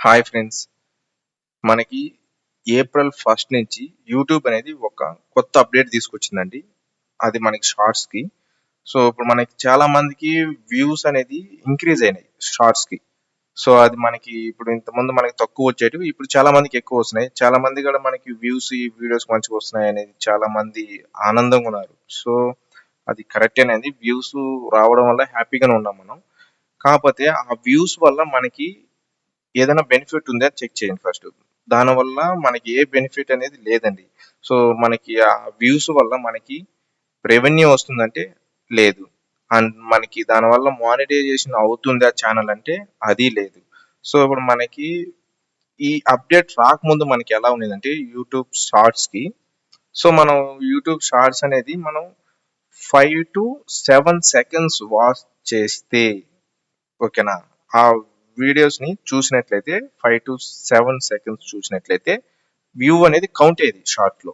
Hi friends మనకి April first నుంచి YouTube అనేది ఒక కొత్త అప్డేట్ తీసుకొచ్చిందండి. అది మనకి షార్ట్స్కి సో ఇప్పుడు మనకి చాలా మందికి వ్యూస్ అనేది ఇంక్రీజ్ అయినాయి షార్ట్స్కి సో అది మనకి ఇప్పుడు ఇంతకుముందు మనకి తక్కువ వచ్చేటివి ఇప్పుడు చాలా మందికి ఎక్కువ వస్తున్నాయి. చాలా మంది కూడా మనకి వ్యూస్ ఈ వీడియోస్ మంచిగా వస్తున్నాయి అనేది చాలా మంది ఆనందంగా ఉన్నారు. సో అది కరెక్ట్ అనేది వ్యూస్ రావడం వల్ల హ్యాపీగానే ఉన్నాం మనం. కాకపోతే ఆ వ్యూస్ వల్ల మనకి ఏదైనా బెనిఫిట్ ఉందా చెక్ చేయండి ఫస్ట్ దానివల్ల మనకి ఏ బెనిఫిట్ అనేది లేదండి. సో మనకి ఆ వ్యూస్ వల్ల మనకి రెవెన్యూ వస్తుందంటే లేదు. అండ్ మనకి దానివల్ల మానిటైజేషన్ అవుతుందా ఛానల్ అంటే అది లేదు. సో ఇప్పుడు మనకి ఈ అప్డేట్ రాకముందు మనకి ఎలా ఉండేదంటే యూట్యూబ్ షార్ట్స్కి సో మనం యూట్యూబ్ షార్ట్స్ అనేది మనం five to seven seconds watch చేస్తే ఓకేనా ఆ వీడియోస్ని చూసినట్లయితే ఫైవ్ టు సెవెన్ సెకండ్స్ చూసినట్లయితే వ్యూ అనేది కౌంట్ అయ్యేది షార్ట్లో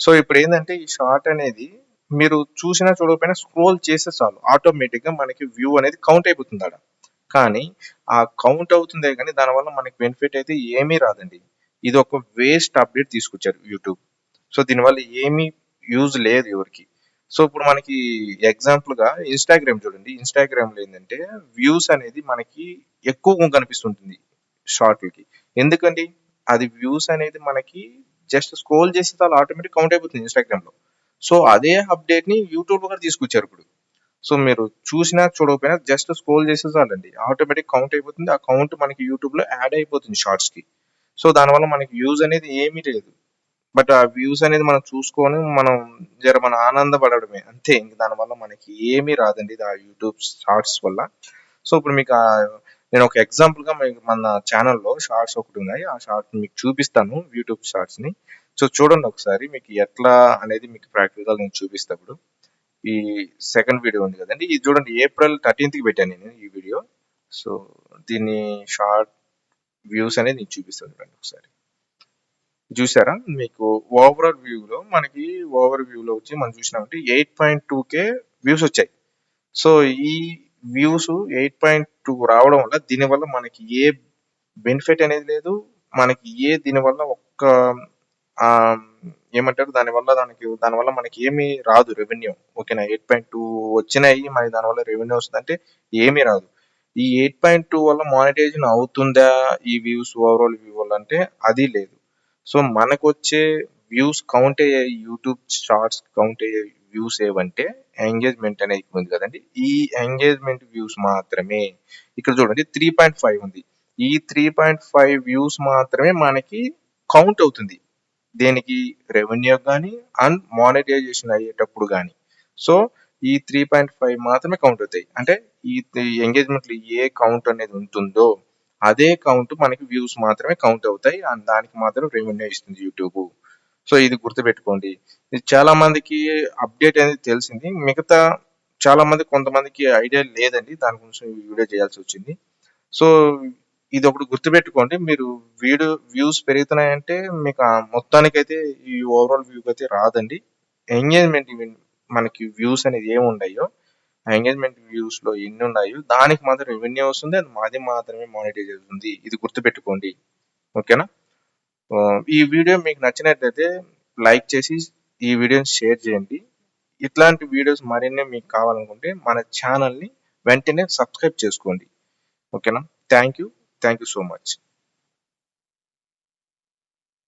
సో ఇప్పుడు ఏంటంటే ఈ షార్ట్ అనేది మీరు చూసినా చూడకపోయినా స్క్రోల్ చేస్తే చాలు. ఆటోమేటిక్గా మనకి వ్యూ అనేది కౌంట్ అయిపోతుంది అక్కడ కానీ ఆ కౌంట్ అవుతుందే కానీ దానివల్ల మనకి బెనిఫిట్ అయితే ఏమీ రాదండి. ఇది ఒక వేస్ట్ అప్డేట్ తీసుకొచ్చారు యూట్యూబ్ సో దీనివల్ల ఏమీ యూజ్ లేదు ఎవరికి. సో ఇప్పుడు మనకి ఎగ్జాంపుల్గా ఇన్స్టాగ్రామ్ చూడండి. ఇన్స్టాగ్రామ్లో ఏంటంటే వ్యూస్ అనేది మనకి ఎక్కువ కనిపిస్తుంటుంది షార్ట్లకి ఎందుకండి? అది వ్యూస్ అనేది మనకి జస్ట్ స్క్రోల్ చేస్తే చాలా ఆటోమేటిక్ కౌంట్ అయిపోతుంది ఇన్స్టాగ్రామ్లో. సో అదే అప్డేట్ని యూట్యూబ్ కూడా తీసుకొచ్చారు ఇప్పుడు. సో మీరు చూసినా చూడకపోయినా జస్ట్ స్క్రోల్ చేసే చాలండి. ఆటోమేటిక్ కౌంట్ అయిపోతుంది. ఆ కౌంట్ మనకి యూట్యూబ్లో యాడ్ అయిపోతుంది షార్ట్స్కి. సో దానివల్ల మనకి వ్యూస్ అనేది ఏమీ లేదు. బట్ ఆ వ్యూస్ అనేది మనం చూసుకొని మనం జర మన ఆనందపడడమే. అంతే ఇంక దానివల్ల మనకి ఏమీ రాదండి ఇది ఆ యూట్యూబ్ షార్ట్స్ వల్ల. సో ఇప్పుడు మీకు నేను ఒక ఎగ్జాంపుల్గా మీకు మన ఛానల్లో షార్ట్స్ ఒకటి ఉన్నాయి. ఆ షార్ట్ మీకు చూపిస్తాను యూట్యూబ్ షార్ట్స్ని. సో చూడండి ఒకసారి మీకు ఎట్లా అనేది మీకు ప్రాక్టికల్ నేను చూపిస్తాను ఈ సెకండ్ వీడియో ఉంది కదండి. ఇది చూడండి ఏప్రిల్ థర్టీన్త్కి పెట్టాను నేను ఈ వీడియో. సో దీన్ని షార్ట్ వ్యూస్ అనేది నేను చూపిస్తాను చూడండి ఒకసారి. చూసారా మీకు ఓవరాల్ వ్యూలో మనకి ఓవర్ వ్యూలో వచ్చి మనం చూసినామంటే eight point two K views వచ్చాయి. సో ఈ వ్యూస్ ఎయిట్ పాయింట్ టూ రావడం వల్ల దీనివల్ల మనకి ఏ బెనిఫిట్ అనేది లేదు. మనకి ఏ దీనివల్ల ఒక్క ఏమంటారు? దానివల్ల దానికి దానివల్ల మనకి ఏమీ రాదు రెవెన్యూ. ఓకేనా? ఎయిట్ పాయింట్ టూ వచ్చినాయి మరి దానివల్ల రెవెన్యూ వస్తుందంటే ఏమీ రాదు. ఈ ఎయిట్ పాయింట్ టూ వల్ల మానిటైజేషన్ అవుతుందా ఈ వ్యూస్ ఓవరాల్ వ్యూ వల్ల అంటే అది లేదు. సో మనకు వచ్చే వ్యూస్ కౌంట్ అయ్యే యూట్యూబ్ షార్ట్స్ కౌంట్ అయ్యే వ్యూస్ ఏవంటే ఎంగేజ్మెంట్ అనేది ఉంది కదండి. ఈ ఎంగేజ్మెంట్ వ్యూస్ మాత్రమే ఇక్కడ చూడండి త్రీ పాయింట్ ఫైవ్ ఉంది. ఈ త్రీ పాయింట్ ఫైవ్ వ్యూస్ మాత్రమే మనకి కౌంట్ అవుతుంది. దేనికి? రెవెన్యూ కానీ అండ్ మానిటైజేషన్ అయ్యేటప్పుడు కానీ సో ఈ త్రీ పాయింట్ ఫైవ్ మాత్రమే కౌంట్ అవుతాయి. అంటే ఈ ఎంగేజ్మెంట్ ఏ కౌంట్ అనేది ఉంటుందో అదే కౌంట్ మనకి వ్యూస్ మాత్రమే కౌంట్ అవుతాయి. అండ్ దానికి మాత్రం రెవెన్యూ ఇస్తుంది యూట్యూబ్ సో ఇది గుర్తుపెట్టుకోండి. ఇది చాలా మందికి అప్డేట్ అనేది తెలిసింది. మిగతా చాలా మంది కొంతమందికి ఐడియా లేదండి. దాని గురించి వీడియో చేయాల్సి వచ్చింది. సో ఇది ఒకటి గుర్తుపెట్టుకోండి. మీరు వీడియో వ్యూస్ పెరుగుతున్నాయంటే మీకు ఆ మొత్తానికైతే ఈ ఓవరాల్ వ్యూ అయితే రాదండి. ఎంగేజ్మెంట్ మనకి వ్యూస్ అనేది ఏమి ఉన్నాయో ఎంగేజ్మెంట్ వ్యూస్లో ఎన్ని ఉన్నాయో దానికి మాత్రం రెవెన్యూ వస్తుంది అది మాది మాత్రమే మానిటైజ్ అవుతుంది ఇది గుర్తుపెట్టుకోండి. ఓకేనా? ఈ వీడియో మీకు నచ్చినట్లయితే లైక్ చేసి ఈ వీడియోని షేర్ చేయండి. ఇట్లాంటి వీడియోస్ మరిన్ని మీకు కావాలనుకుంటే మన ఛానల్ని వెంటనే సబ్స్క్రైబ్ చేసుకోండి. ఓకేనా? Thank you thank you so much